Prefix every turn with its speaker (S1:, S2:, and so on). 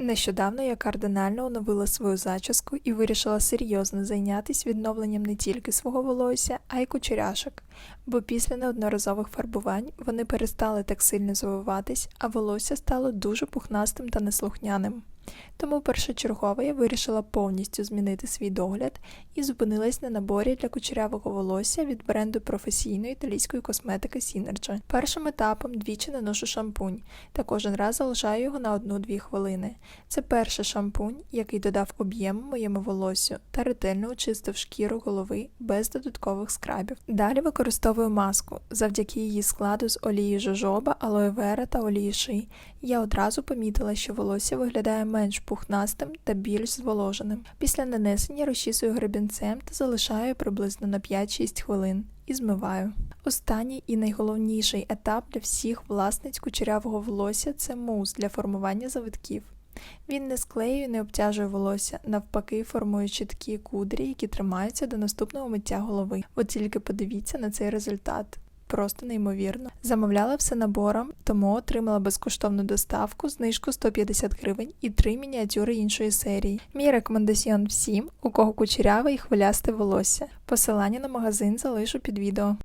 S1: Нещодавно я кардинально оновила свою зачіску і вирішила серйозно зайнятися відновленням не тільки свого волосся, а й кучеряшок, бо після неодноразових фарбувань вони перестали так сильно завиватись, а волосся стало дуже пухнастим та неслухняним. Тому першочергово я вирішила повністю змінити свій догляд і зупинилась на наборі для кучерявого волосся від бренду професійної італійської косметики Synergy. Першим етапом двічі наношу шампунь та кожен раз залишаю його на 1-2 хвилини. Це перший шампунь, який додав об'єму моєму волоссю та ретельно очистив шкіру голови без додаткових скрабів. Далі використовую маску. Завдяки її складу з олії жожоба, алоє вера та олії ши. Я одразу помітила, що волосся виглядає менш пухнастим та більш зволоженим. Після нанесення розчісую гребінцем та залишаю приблизно на 5-6 хвилин і змиваю. Останній і найголовніший етап для всіх власниць кучерявого волосся це мус для формування завитків. Він не склеює, не обтяжує волосся, навпаки, формує чіткі кудрі, які тримаються до наступного миття голови. От тільки подивіться на цей результат. Просто неймовірно. Замовляла все набором, тому отримала безкоштовну доставку, знижку 150 гривень і три мініатюри іншої серії. Мій рекомендаціон всім, у кого кучеряве і хвилясте волосся. Посилання на магазин залишу під відео.